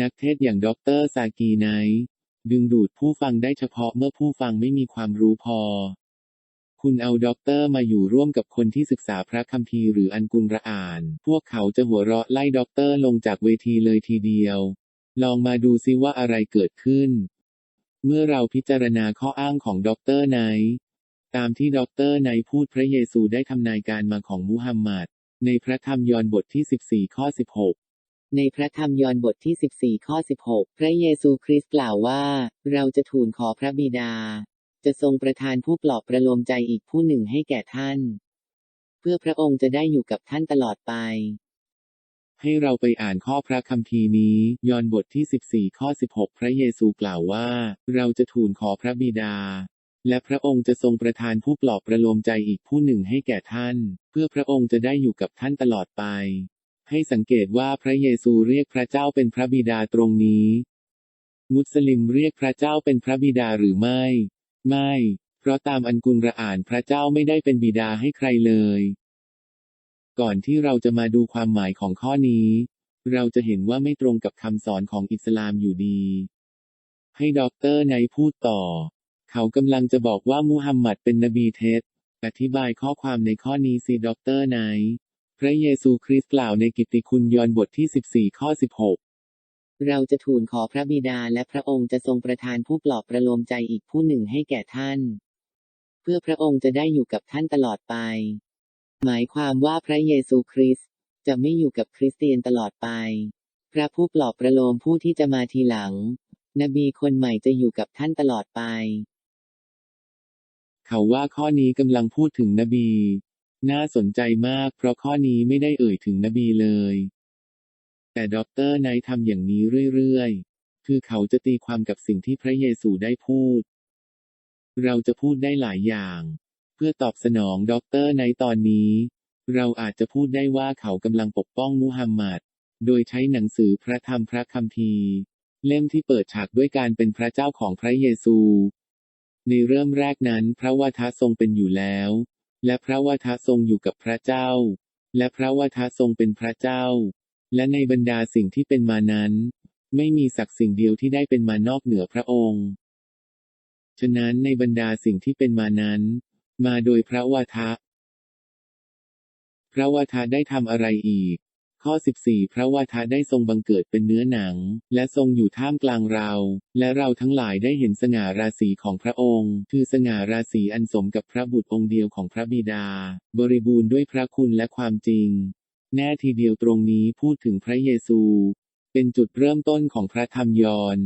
นักเทศอย่างด็อกเตอร์ซากีไนดึงดูดผู้ฟังได้เฉพาะเมื่อผู้ฟังไม่มีความรู้พอ คุณเอาด็อกเตอร์มาอยู่ร่วมกับคนที่ศึกษาพระคัมภีร์หรืออันกุลระอ่าน พวกเขาจะหัวเราะไล่ด็อกเตอร์ลงจากเวทีเลยทีเดียว ลองมาดูซิว่าอะไรเกิดขึ้น เมื่อเราพิจารณาข้ออ้างของด็อกเตอร์ไนตามที่ด็อกเตอร์ไนพูดพระเยซูได้ทำนายการมาของมุฮัมมัดในพระธรรมยอห์นบทที่ 14 ข้อ 16 ในพระธรรมยอห์นบทที่ 14 ข้อ 16 พระเยซูคริสต์กล่าวว่า เราจะทูลขอพระบิดา จะทรงประทานผู้ปลอบประโลมใจอีกผู้หนึ่งให้แก่ท่าน เพื่อพระองค์จะได้อยู่กับท่านตลอดไป ให้เราไปอ่านข้อพระคัมภีร์นี้ ยอห์นบทที่ 14 ข้อ 16 พระเยซูกล่าวว่า เราจะทูลขอพระบิดาและพระองค์จะทรงประทานผู้ปลอบประโลมใจอีกผู้หนึ่งให้แก่ท่าน เพื่อพระองค์จะได้อยู่กับท่านตลอดไป ให้สังเกตว่าพระเยซูเรียกพระเจ้าเป็นพระบิดาตรงนี้ มุสลิมเรียกพระเจ้าเป็นพระบิดาหรือไม่ ไม่ เพราะตามอันกุลระอ่านพระเจ้าไม่ได้เป็นบิดาให้ใครเลย ก่อนที่เราจะมาดูความหมายของข้อนี้ เราจะเห็นว่าไม่ตรงกับคำสอนของอิสลามอยู่ดี ให้ด็อกเตอร์ไนพูดต่อ เขากำลังจะบอกว่ามุฮัมมัดเป็นนบีเท็จอธิบายข้อความในข้อนี้สิด็อกเตอร์ไน พระเยซูคริสต์กล่าวในกิตติคุณยอห์นบทที่ 14 ข้อ 16 เราจะทูลขอพระบิดาและพระองค์จะทรงประทานผู้ปลอบประโลมใจอีกผู้หนึ่งให้แก่ท่าน เพื่อพระองค์จะได้อยู่กับท่านตลอดไป หมายความว่าพระเยซูคริสต์จะไม่อยู่กับคริสเตียนตลอดไป พระผู้ปลอบประโลมผู้ที่จะมาทีหลัง นบีคนใหม่จะอยู่กับท่านตลอดไป เขาว่าข้อนี้กำลังพูดถึงนบี น่าสนใจมากเพราะข้อนี้ไม่ได้เอ่ยถึงนบีเลย แต่ด็อกเตอร์ไนท์ทำอย่างนี้เรื่อยๆ คือเขาจะตีความกับสิ่งที่พระเยซูได้พูด เราจะพูดได้หลายอย่าง เพื่อตอบสนองด็อกเตอร์ไนท์ตอนนี้ เราอาจจะพูดได้ว่าเขากำลังปกป้องมุฮัมมัด โดยใช้หนังสือพระธรรมพระคัมภีร์ เล่มที่เปิดฉากด้วยการเป็นพระเจ้าของพระเยซู ในเริ่มแรกนั้นพระวทะทรงเป็นอยู่แล้ว และพระวทาทรงอยู่กับพระเจ้า และพระวทาทรงเป็นพระเจ้า และในบรรดาสิ่งที่เป็นมานั้น ไม่มีสักสิ่งเดียวที่ได้เป็นมานอกเหนือพระองค์ ฉะนั้นในบรรดาสิ่งที่เป็นมานั้น มาโดยพระวทะพระวทาได้ทำอะไรอีก ข้อ 14 พระวาทะได้ทรงบังเกิดเป็นเนื้อหนัง และทรงอยู่ท่ามกลางเรา และเราทั้งหลายได้เห็นสง่าราศีของพระองค์ คือสง่าราศีอันสมกับพระบุตรองค์เดียวของพระบิดา บริบูรณ์ด้วยพระคุณและความจริง แน่ทีเดียวตรงนี้พูดถึงพระเยซู เป็นจุดเริ่มต้นของพระธรรมยอน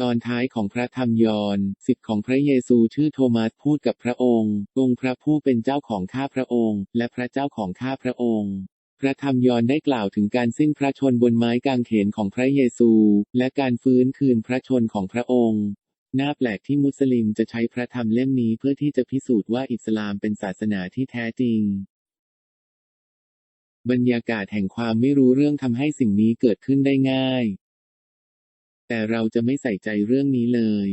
ตอนท้ายของพระธรรมยอนสิทธิ์ของพระเยซูชื่อโทมัสพูดกับพระองค์ องค์พระผู้เป็นเจ้าของข้าพระองค์ และพระเจ้าของข้าพระองค์ พระธรรมยอนได้กล่าวถึงการสิ้นพระชนบนไม้กางเขนของพระเยซู และการฟื้นคืนพระชนของพระองค์น่าแปลกที่มุสลิมจะใช้พระธรรมเล่มนี้เพื่อที่จะพิสูจน์ว่าอิสลามเป็นศาสนาที่แท้จริง บรรยากาศแห่งความไม่รู้เรื่องทำให้สิ่งนี้เกิดขึ้นได้ง่าย แต่เราจะไม่ใส่ใจเรื่องนี้เลย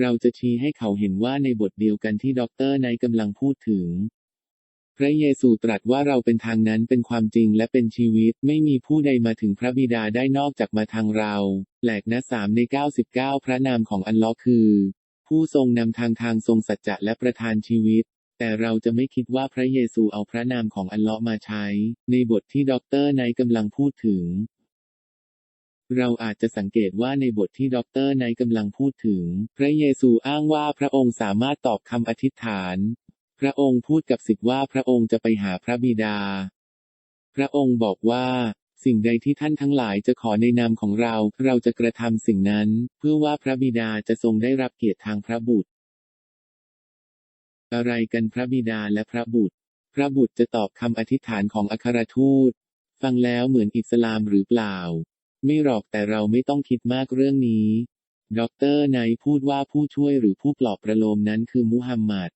เราจะชี้ให้เขาเห็นว่าในบทเดียวกันที่ด็อกเตอร์นท์กำลังพูดถึง ระเยซูตรัสว่าเราเป็นทางนั้นเป็นความจริงและเป็นชีวิต ไม่มีผู้ใดมาถึงพระบิดาได้นอกจากมาทางเรา แหลกนะสามใน 99 พระนามของอัลลอฮ์คือ ผู้ทรงนำทางทางทรงสัจจะและประทานชีวิต แต่เราจะไม่คิดว่าพระเยซูเอาพระนามของอัลลาะห์มาใช้ ในบทที่ด็อกเตอร์ไนกำลังพูดถึง เราอาจจะสังเกตว่าในบทที่ด็อกเตอร์ไนกำลังพูดถึง พระเยซูอ้างว่าพระองค์สามารถตอบคำอธิษฐาน พระองค์พูดกับสิทธิ์ว่าพระองค์จะไปหาพระบิดา พระองค์บอกว่า สิ่งใดที่ท่านทั้งหลายจะขอในนามของเรา เราจะกระทำสิ่งนั้น เพื่อว่าพระบิดาจะทรงได้รับเกียรติทางพระบุตร อะไรกันพระบิดาและพระบุตร พระบุตรจะตอบคำอธิษฐานของอัครทูต ฟังแล้วเหมือนอิสลามหรือเปล่า ไม่หรอกแต่เราไม่ต้องคิดมากเรื่องนี้ด็อกเตอร์ไนพูดว่าผู้ช่วยหรือผู้ปลอบประโลมนั้นคือมุฮัมมัด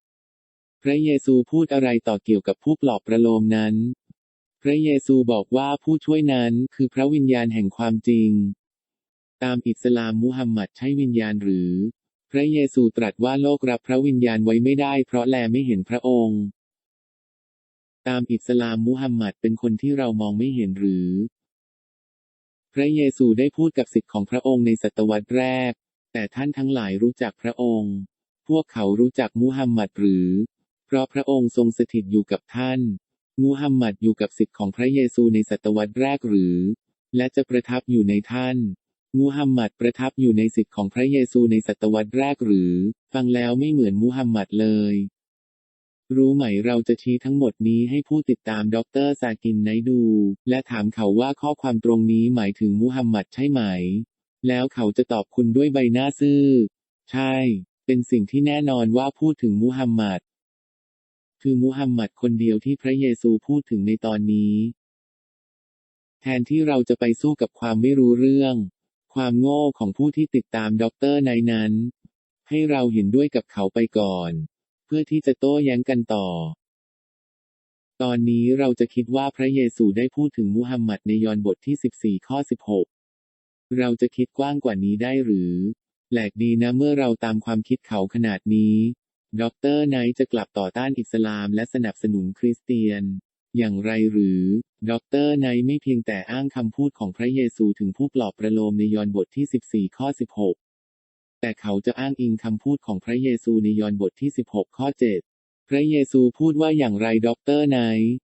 พระเยซูพูดอะไรต่อเกี่ยวกับผู้ปลอบประโลมนั้น พระเยซูบอกว่าผู้ช่วยนั้นคือพระวิญญาณแห่งความจริง ตามอิสลามมุฮัมมัดใช่วิญญาณหรือ พระเยซูตรัสว่าโลกรับพระวิญญาณไว้ไม่ได้เพราะแลไม่เห็นพระองค์ ตามอิสลามมุฮัมมัดเป็นคนที่เรามองไม่เห็นหรือ พระเยซูได้พูดกับศิษย์ของพระองค์ในศตวรรษแรก แต่ท่านทั้งหลายรู้จักพระองค์ พวกเขารู้จักมุฮัมมัดหรือ เพราะพระองค์ทรงสถิตอยู่กับท่านมุฮัมหมัดอยู่กับศิษย์ของพระเยซูในศตวรรษแรกหรือ และจะประทับอยู่ในท่านมุฮัมหมัดประทับอยู่ในศิษย์ของพระเยซูในศตวรรษแรกหรือ ฟังแล้วไม่เหมือนมุฮัมหมัดเลย รู้ไหมเราจะชี้ทั้งหมดนี้ให้ผู้ติดตามดอกเตอรซากินไนดู และถามเขาว่าข้อความตรงนี้หมายถึงมุฮัมหมัดใช่ไหม แล้วเขาจะตอบคุณด้วยใบหน้าซื่อ ใช่ เป็นสิ่งที่แน่นอนว่าพูดถึงมุฮัมหมัด คือมุฮัมมัดคนเดียวที่พระเยซูพูดถึงในตอนนี้ แทนที่เราจะไปสู้กับความไม่รู้เรื่อง ความโง่ของผู้ที่ติดตามด็อกเตอร์ไนนั้น ให้เราเห็นด้วยกับเขาไปก่อน เพื่อที่จะโต้แย้งกันต่อ ตอนนี้เราจะคิดว่าพระเยซูได้พูดถึงมุฮัมมัดในยอห์นบทที่ 14 ข้อ 16 เราจะคิดกว้างกว่านี้ได้หรือแปลกดีนะเมื่อเราตามความคิดเขาขนาดนี้ ด็อกเตอร์ไนท์จะกลับต่อต้านอิสลามและสนับสนุนคริสเตียน อย่างไรหรือด็อกเตอร์ไนท์ไม่เพียงแต่อ้างคำพูดของพระเยซูถึงผู้ปลอบประโลมในยอห์นบทที่ 14 ข้อ 16 แต่เขาจะอ้างอิงคำพูดของพระเยซูในยอห์นบทที่ 16 ข้อ 7 พระเยซูพูดว่าอย่างไรด็อกเตอร์ไนท์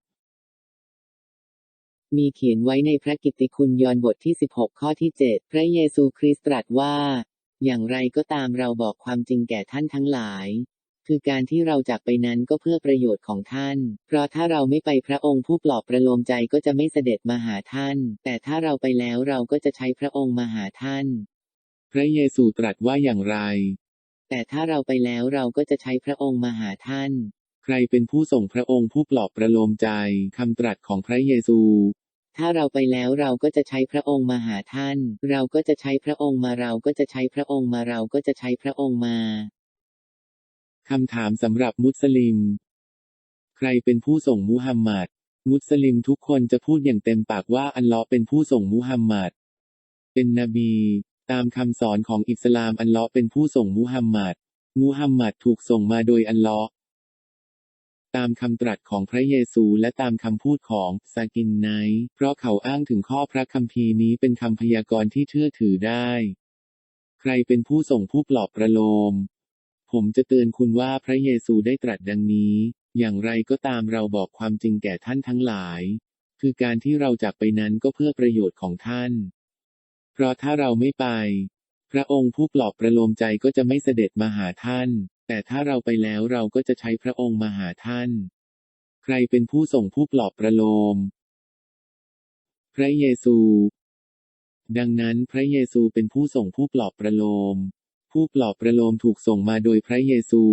มีเขียนไว้ในพระกิตติคุณยอห์นบทที่ 16 ข้อที่ 7 พระเยซูคริสต์ตรัสว่า อย่างไรก็ตามเราบอกความจริงแก่ท่านทั้งหลาย คือการที่เราจากไปนั้นก็เพื่อประโยชน์ของท่าน เพราะถ้าเราไม่ไปพระองค์ผู้ปลอบประโลมใจก็จะไม่เสด็จมาหาท่าน แต่ถ้าเราไปแล้วเราก็จะใช้พระองค์มาหาท่าน พระเยซูตรัสว่าอย่างไร แต่ถ้าเราไปแล้วเราก็จะใช้พระองค์มาหาท่าน ใครเป็นผู้ส่งพระองค์ผู้ปลอบประโลมใจคำตรัสของพระเยซู ถ้าเราไปแล้วเราก็จะใช้พระองค์มาหาท่าน เราก็จะใช้พระองค์มาเราก็จะใช้พระองค์มาเราก็จะใช้พระองค์มา คำถามสำหรับมุสลิม ใครเป็นผู้ส่งมุฮัมมัด มุสลิมทุกคนจะพูดอย่างเต็มปากว่าอัลเลอฮ์เป็นผู้ส่งมุฮัมมัด เป็นนบี ตามคำสอนของอิสลามอัลเลอฮ์เป็นผู้ส่งมุฮัมมัด มุฮัมมัดถูกส่งมาโดยอัลเลอฮ์ตามคำตรัสของพระเยซูและตามคำพูดของซากินไนเพราะเขาอ้างถึงข้อพระคัมภีร์นี้เป็นคำพยากรณ์ที่เชื่อถือได้ ใครเป็นผู้ส่งผู้ปลอบประโลม ผมจะเตือนคุณว่าพระเยซูได้ตรัสดังนี้ อย่างไรก็ตามเราบอกความจริงแก่ท่านทั้งหลาย คือการที่เราจากไปนั้นก็เพื่อประโยชน์ของท่าน เพราะถ้าเราไม่ไป พระองค์ผู้ปลอบประโลมใจก็จะไม่เสด็จมาหาท่าน แต่ถ้าเราไปแล้วเราก็จะใช้พระองค์มาหาท่าน ใครเป็นผู้ส่งผู้ปลอบประโลม พระเยซู ดังนั้นพระเยซูเป็นผู้ส่งผู้ปลอบประโลม ผู้ปลอบประโลมถูกส่งมาโดยพระเยซู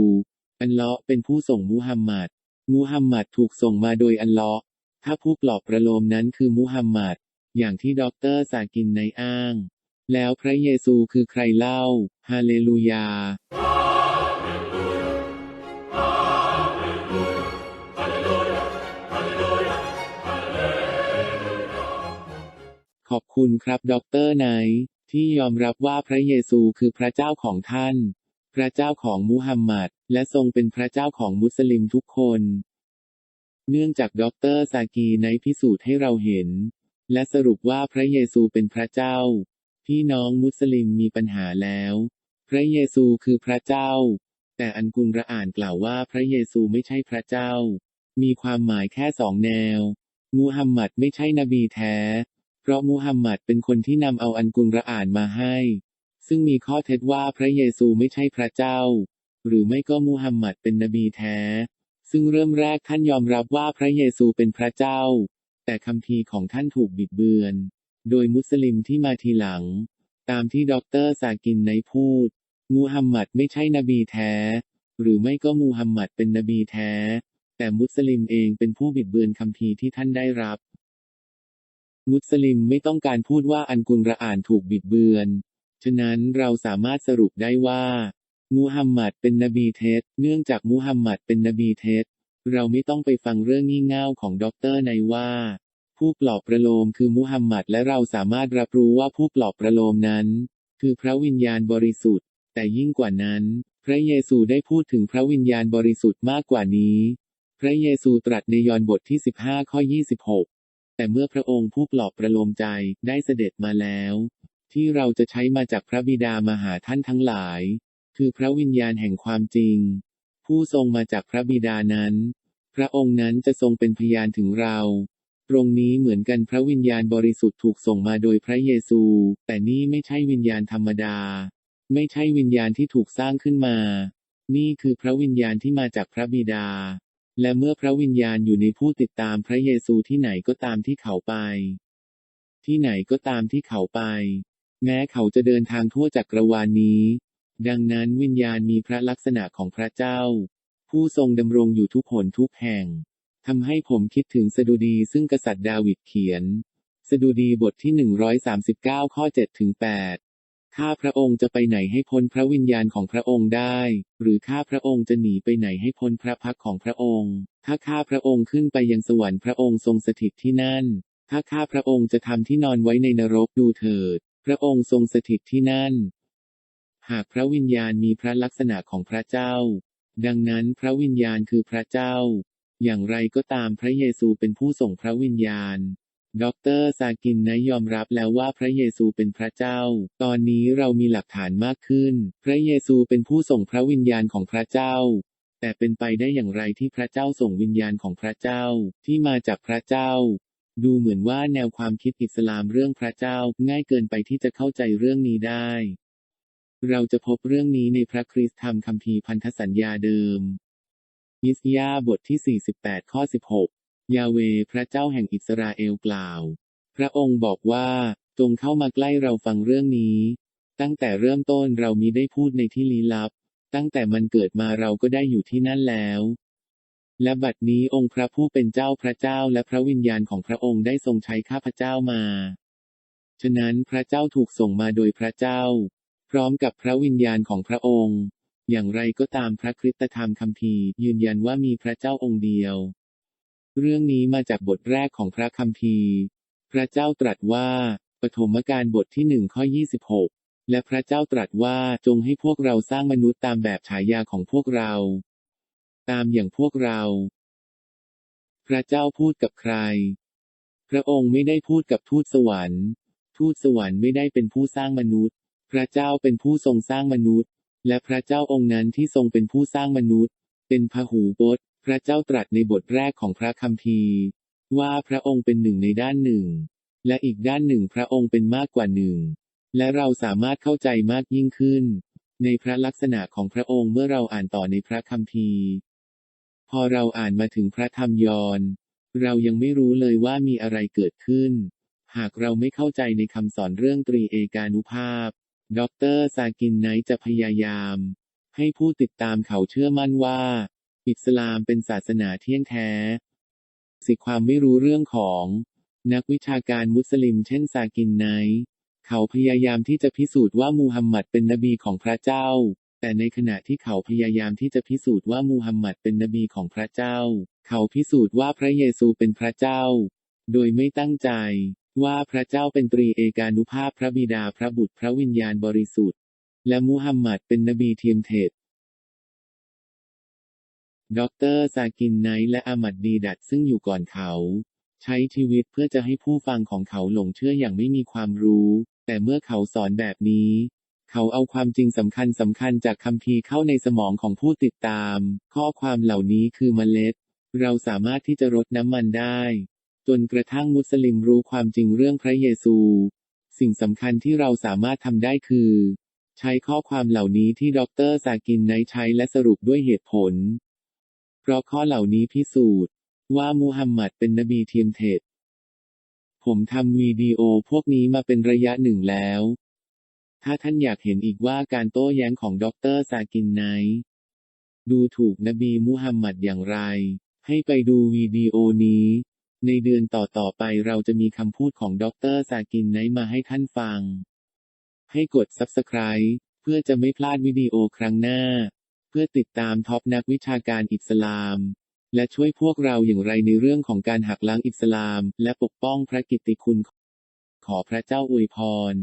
อัลเลาะเป็นผู้ส่งมุฮัมหมัดมุฮัมหมัดถูกส่งมาโดยอัลเลาะถ้าผู้ปลอบประโลมนั้นคือมุฮัมหมัด อย่างที่ด็อกเตอร์สากินในอ้าง แล้วพระเยซูคือใครเล่า ฮาเลลูยาขอบคุณครับด็อกเตอร์ไนท์ ที่ยอมรับว่าพระเยซูคือพระเจ้าของท่าน พระเจ้าของมุฮัมมัด และทรงเป็นพระเจ้าของมุสลิมทุกคน เนื่องจากด็อกเตอร์ซากีไนพิสูจน์ให้เราเห็น และสรุปว่าพระเยซูเป็นพระเจ้า พี่น้องมุสลิมมีปัญหาแล้ว พระเยซูคือพระเจ้า แต่อันกุรอานกล่าวว่าพระเยซูไม่ใช่พระเจ้า มีความหมายแค่สองแนว มูฮัมหมัดไม่ใช่นบีแท้ เพราะมูฮัมหมัดเป็นคนที่นำเอาอันกุรอานมาให้ ซึ่งมีข้อเท็จว่าพระเยซูไม่ใช่พระเจ้า หรือไม่ก็มูฮัมหมัดเป็นนบีแท้ ซึ่งเริ่มแรกท่านยอมรับว่าพระเยซูเป็นพระเจ้า แต่คัมภีร์ของท่านถูกบิดเบือน โดยมุสลิมที่มาทีหลัง ตามที่ด็อกเตอร์สากินในพูด มูฮัมหมัดไม่ใช่นบีแท้ หรือไม่ก็มูฮัมหมัดเป็นนบีแท้ แต่มุสลิมเองเป็นผู้บิดเบือนคัมภีร์ที่ท่านได้รับ มุสลิมไม่ต้องการพูดว่าอันกุรอานถูกบิดเบือน ฉะนั้นเราสามารถสรุปได้ว่ามูฮัมหมัดเป็นนบีเท็จเนื่องจากมูฮัมหมัดเป็นนบีเท็จเราไม่ต้องไปฟังเรื่องงี่เง่าของด็อกเตอร์ในว่า ผู้ปลอบประโลมคือมุฮัมหมัดและเราสามารถรับรู้ว่าผู้ปลอบประโลมนั้น คือพระวิญญาณบริสุทธิ์ แต่ยิ่งกว่านั้น พระเยซูได้พูดถึงพระวิญญาณบริสุทธิ์มากกว่านี้ พระเยซูตรัสในยอห์นบทที่ 15 ข้อ 26 แต่เมื่อพระองค์ผู้ปลอบประโลมใจได้เสด็จมาแล้ว ที่เราจะใช้มาจากพระบิดามาหาท่านทั้งหลาย คือพระวิญญาณแห่งความจริง ผู้ทรงมาจากพระบิดานั้น พระองค์นั้นจะทรงเป็นพยานถึงเรา ตรงนี้เหมือนกันพระวิญญาณบริสุทธิ์ถูกส่งมาโดยพระเยซู แต่นี่ไม่ใช่วิญญาณธรรมดา ไม่ใช่วิญญาณที่ถูกสร้างขึ้นมา นี่คือพระวิญญาณที่มาจากพระบิดา และเมื่อพระวิญญาณอยู่ในผู้ติดตามพระเยซูที่ไหนก็ตามที่เขาไป ที่ไหนก็ตามที่เขาไป แม้เขาจะเดินทางทั่วจักรวาลนี้ ดังนั้นวิญญาณมีพระลักษณะของพระเจ้า ผู้ทรงดำรงอยู่ทุกหนทุกแห่งทำให้ผมคิดถึงสดุดีซึ่งกษัตริย์ดาวิดเขียน สดุดีบทที่ 139 ข้อ7ถึง8 ข้าพระองค์จะไปไหนให้พ้นพระวิญญาณของพระองค์ได้ หรือข้าพระองค์จะหนีไปไหนให้พ้นพระพักของพระองค์ ถ้าข้าพระองค์ขึ้นไปยังสวรรค์พระองค์ทรงสถิตที่นั่น ถ้าข้าพระองค์จะทำที่นอนไว้ในนรกดูเถิด พระองค์ทรงสถิตที่นั่น หากพระวิญญาณมีพระลักษณะของพระเจ้า ดังนั้นพระวิญญาณคือพระเจ้า อย่างไรก็ตามพระเยซูเป็นผู้ส่งพระวิญญาณ ดรซากินนะยอมรับแล้วว่าพระเยซูเป็นพระเจ้า ตอนนี้เรามีหลักฐานมากขึ้น พระเยซูเป็นผู้ส่งพระวิญญาณของพระเจ้า แต่เป็นไปได้อย่างไรที่พระเจ้าส่งวิญญาณของพระเจ้า ที่มาจากพระเจ้า ดูเหมือนว่าแนวความคิดอิสลามเรื่องพระเจ้า ง่ายเกินไปที่จะเข้าใจเรื่องนี้ได้ เราจะพบเรื่องนี้ในพระคริสตธรรมคัมภีร์พันธสัญญาเดิมยิสยาบทที่ 48 ข้อ 16 ยาเวพระเจ้าแห่งอิสราเอลกล่าว พระองค์บอกว่า จงเข้ามาใกล้เราฟังเรื่องนี้ ตั้งแต่เริ่มต้นเรามีได้พูดในที่ลี้ลับ ตั้งแต่มันเกิดมาเราก็ได้อยู่ที่นั่นแล้ว และบัดนี้องค์พระผู้เป็นเจ้าพระเจ้าและพระวิญญาณของพระองค์ได้ทรงใช้ข้าพเจ้ามา ฉะนั้นพระเจ้าถูกส่งมาโดยพระเจ้า พร้อมกับพระวิญญาณของพระองค์ อย่างไรก็ตามพระคริสตธรรมคัมภีร์ยืนยันว่ามีพระเจ้าองค์เดียว เรื่องนี้มาจากบทแรกของพระคัมภีร์ พระเจ้าตรัสว่า ปฐมกาลบทที่หนึ่งข้อ26และพระเจ้าตรัสว่าจงให้พวกเราสร้างมนุษย์ตามแบบฉายาของพวกเรา ตามอย่างพวกเรา พระเจ้าพูดกับใคร พระองค์ไม่ได้พูดกับทูตสวรรค์ ทูตสวรรค์ไม่ได้เป็นผู้สร้างมนุษย์ พระเจ้าเป็นผู้ทรงสร้างมนุษย์ และพระเจ้าองค์นั้นที่ทรงเป็นผู้สร้างมนุษย์ เป็นพหูบท พระเจ้าตรัสในบทแรกของพระคัมภีร์ ว่าพระองค์เป็นหนึ่งในด้านหนึ่ง และอีกด้านหนึ่งพระองค์เป็นมากกว่าหนึ่ง และเราสามารถเข้าใจมากยิ่งขึ้น ในพระลักษณะของพระองค์เมื่อเราอ่านต่อในพระคัมภีร์ พอเราอ่านมาถึงพระธรรมยอนเรายังไม่รู้เลยว่ามีอะไรเกิดขึ้น หากเราไม่เข้าใจในคำสอนเรื่องตรีเอกานุภาพ ดรซากินไนจะพยายาม ให้ผู้ติดตามเขาเชื่อมั่นว่า อิสลามเป็นศาสนาเที่ยงแท้ สิความไม่รู้เรื่องของ นักวิชาการมุสลิมเช่นซากินไนเขาพยายามที่จะพิสูจน์ว่ามูฮัมหมัดเป็นนบีของพระเจ้า แต่ในขณะที่เขาพยายามที่จะพิสูจน์ว่ามูฮัมหมัดเป็นนบีของพระเจ้า เขาพิสูจน์ว่าพระเยซูเป็นพระเจ้า โดยไม่ตั้งใจ ว่าพระเจ้าเป็นตรีเอกานุภาพพระบิดาพระบุตรพระวิญญาณบริสุทธิ์ และมูฮัมหมัดเป็นนบีเทียมเท็จ ดรซากินไนท์และอามัดดีดัดซึ่งอยู่ก่อนเขา ใช้ชีวิตเพื่อจะให้ผู้ฟังของเขาหลงเชื่ออย่างไม่มีความรู้ แต่เมื่อเขาสอนแบบนี้ เขาเอาความจริงสำคัญสำคัญจากคัมภีร์เข้าในสมองของผู้ติดตาม ข้อความเหล่านี้คือเมล็ด เราสามารถที่จะรดน้ำมันได้ จนกระทั่งมุสลิมรู้ความจริงเรื่องพระเยซู สิ่งสำคัญที่เราสามารถทำได้คือ ใช้ข้อความเหล่านี้ที่ดรซากินไนท์ใช้และสรุปด้วยเหตุผล ราะข้อเหล่านี้พิสูจน์ ว่ามูฮัมหมัดเป็นนบีเทียมเท็จผมทำวิดีโอพวกนี้มาเป็นระยะหนึ่งแล้ว ถ้าท่านอยากเห็นอีกว่าการโต้แย้งของดรซากินไนท์ดูถูกนบีมุฮัมมัดอย่างไร ให้ไปดูวิดีโอนี้ ในเดือนต่อๆไปเราจะมีคำพูดของดรซากินไนท์มาให้ท่านฟัง ให้กด Subscribe เพื่อจะไม่พลาดวิดีโอครั้งหน้า เพื่อติดตามท็อปนักวิชาการอิสลาม และช่วยพวกเราอย่างไรในเรื่องของการหักล้างอิสลาม และปกป้องพระกิตติคุณ ขอพระเจ้าอวยพร